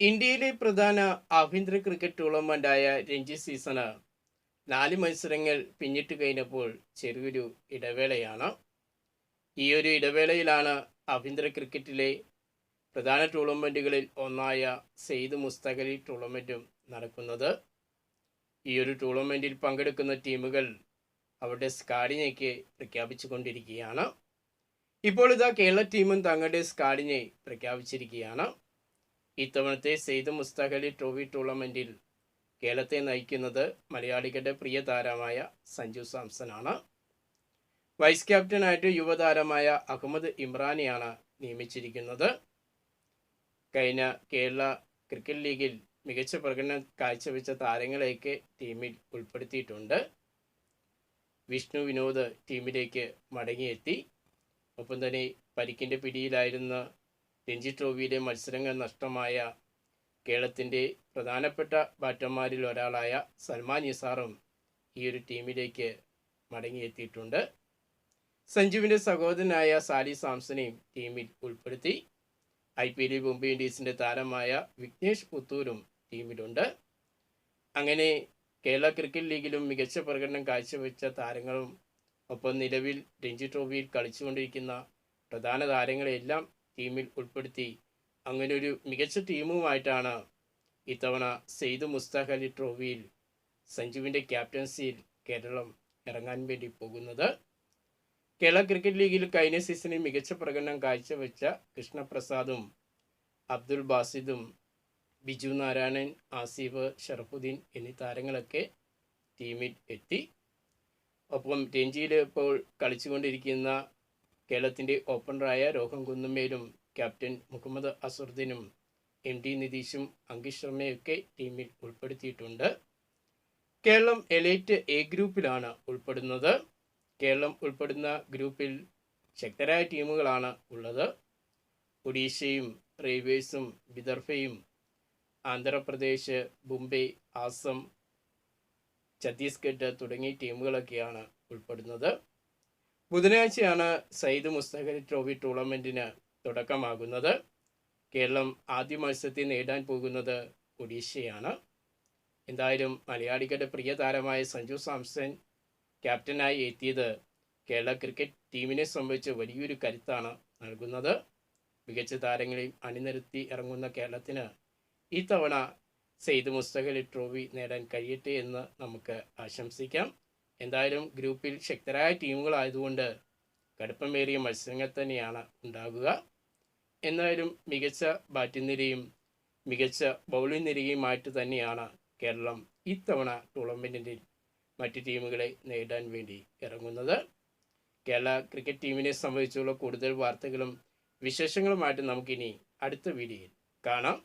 ഇന്ത്യയിലെ പ്രധാന ആഭ്യന്തര ക്രിക്കറ്റ് ടൂർണമെന്റായ രഞ്ജി സീസണ് നാല് മത്സരങ്ങൾ പിന്നിട്ട് കഴിഞ്ഞപ്പോൾ ചെറിയൊരു ഇടവേളയാണ്. ഈ ഒരു ഇടവേളയിലാണ് ആഭ്യന്തര ക്രിക്കറ്റിലെ പ്രധാന ടൂർണമെന്റുകളിൽ ഒന്നായ സെയ്ദ് മുസ്തഖലി ടൂർണമെന്റും നടക്കുന്നത്. ഈ ഒരു ടൂർണമെന്റിൽ പങ്കെടുക്കുന്ന ടീമുകൾ അവരുടെ സ്കാഡിനെയൊക്കെ പ്രഖ്യാപിച്ചു കൊണ്ടിരിക്കുകയാണ് ഇപ്പോൾ ഇതാ കേരള ടീമും തങ്ങളുടെ സ്കാഡിനെ പ്രഖ്യാപിച്ചിരിക്കുകയാണ്. ഇത്തവണത്തെ സെയ്ദ് മുസ്തഖലി ട്രോഫി ടൂർണമെന്റിൽ കേരളത്തെ നയിക്കുന്നത് മലയാളികളുടെ പ്രിയ താരമായ സഞ്ജു സാംസൺ ആണ് വൈസ് ക്യാപ്റ്റനായിട്ട് യുവതാരമായ അഹമ്മദ് ഇമ്രാനെയാണ് നിയമിച്ചിരിക്കുന്നത്. കഴിഞ്ഞ കേരള ക്രിക്കറ്റ് ലീഗിൽ മികച്ച പ്രകടനം കാഴ്ചവെച്ച താരങ്ങളെയൊക്കെ ടീമിൽ ഉൾപ്പെടുത്തിയിട്ടുണ്ട്. വിഷ്ണു വിനോദ് ടീമിലേക്ക് മടങ്ങിയെത്തി. ഒപ്പം തന്നെ പരിക്കിന്റെ പിടിയിലായിരുന്ന രഞ്ജി ട്രോഫിയിലെ മത്സരങ്ങൾ നഷ്ടമായ കേരളത്തിന്റെ പ്രധാനപ്പെട്ട ബാറ്റർമാരിൽ ഒരാളായ സൽമാൻ നിസാറും ഈ ഒരു ടീമിലേക്ക് മടങ്ങിയെത്തിയിട്ടുണ്ട്. സഞ്ജുവിന്റെ സഹോദരനായ സാലി സാംസനെയും ടീമിൽ ഉൾപ്പെടുത്തി. ഐ പി എല്ലിൽ മുംബൈ ഇന്ത്യൻസിന്റെ താരമായ വിഘ്നേഷ് പുത്തൂരും ടീമിലുണ്ട്. അങ്ങനെ കേരള ക്രിക്കറ്റ് ലീഗിലും മികച്ച പ്രകടനം കാഴ്ചവെച്ച താരങ്ങളും ഒപ്പം നിലവിൽ രഞ്ജി ട്രോഫിയിൽ കളിച്ചുകൊണ്ടിരിക്കുന്ന പ്രധാന താരങ്ങളെല്ലാം ടീമിൽ ഉൾപ്പെടുത്തി. അങ്ങനെ ഒരു മികച്ച ടീമുമായിട്ടാണ് ഇത്തവണ സെയ്ദ് മുസ്താഖ് അലി ട്രോഫിയിൽ സഞ്ജുവിന്റെ ക്യാപ്റ്റൻസിയിൽ കേരളം ഇറങ്ങാൻ വേണ്ടി പോകുന്നത്. കേരള ക്രിക്കറ്റ് ലീഗിൽ കഴിഞ്ഞ സീസണിൽ മികച്ച പ്രകടനം കാഴ്ചവെച്ച കൃഷ്ണപ്രസാദും അബ്ദുൾ ബാസിദും ബിജു നാരായണൻ ആസിഫ് ഷറഫുദ്ദീൻ എന്നീ താരങ്ങളൊക്കെ ടീമിൽ എത്തി. ഒപ്പം രഞ്ജിയിൽ ഇപ്പോൾ കളിച്ചുകൊണ്ടിരിക്കുന്ന കേരളത്തിന്റെ ഓപ്പണറായ രോഹൻ കുന്നുമേലും ക്യാപ്റ്റൻ മുഹമ്മദ് അസറുദ്ദീനും എം ടി നിതീഷും അങ്കിഷ് ശർമ്മയൊക്കെ ടീമിൽ ഉൾപ്പെടുത്തിയിട്ടുണ്ട്. കേരളം എലൈറ്റ് എ ഗ്രൂപ്പിലാണ് ഉൾപ്പെടുന്നത്. കേരളം ഉൾപ്പെടുന്ന ഗ്രൂപ്പിൽ ശക്തരായ ടീമുകളാണ് ഉള്ളത്. ഒഡീഷയും റെയിൽവേസും വിദർഭയും ആന്ധ്രാപ്രദേശ് മുംബൈ ആസം ഛത്തീസ്ഗഡ് തുടങ്ങിയ ടീമുകളൊക്കെയാണ് ഉൾപ്പെടുന്നത്. ബുധനാഴ്ചയാണ് സയ്യിദ് മുസ്തഖലി ട്രോഫി ടൂർണമെന്റിന് തുടക്കമാകുന്നത്. കേരളം ആദ്യ മത്സരത്തിൽ നേടാൻ പോകുന്നത് ഒഡീഷയാണ്. എന്തായാലും മലയാളികളുടെ പ്രിയ താരമായ സഞ്ജു സാംസൺ ക്യാപ്റ്റനായി എത്തിയത് കേരള ക്രിക്കറ്റ് ടീമിനെ സംബന്ധിച്ച് വലിയൊരു കരുത്താണ് നൽകുന്നത്. മികച്ച താരങ്ങളെയും അണിനിരത്തി ഇറങ്ങുന്ന കേരളത്തിന് ഈ തവണ സെയ്ദ് മുസ്തഖലി ട്രോഫി നേടാൻ കഴിയട്ടെ എന്ന് നമുക്ക് ആശംസിക്കാം. എന്തായാലും ഗ്രൂപ്പിൽ ശക്തരായ ടീമുകളായതുകൊണ്ട് കടുപ്പമേറിയ മത്സരങ്ങൾ തന്നെയാണ് ഉണ്ടാകുക എന്തായാലും മികച്ച ബാറ്റിംഗ് നിരയും മികച്ച ബൗളിംഗ് നിരയുമായിട്ട് തന്നെയാണ് കേരളം ഇത്തവണ ടൂർണമെന്റിൽ മറ്റ് ടീമുകളെ നേടാൻ വേണ്ടി ഇറങ്ങുന്നത്. കേരള ക്രിക്കറ്റ് ടീമിനെ സംബന്ധിച്ചുള്ള കൂടുതൽ വാർത്തകളും വിശേഷങ്ങളുമായിട്ട് നമുക്കിനി അടുത്ത വീഡിയോയിൽ കാണാം.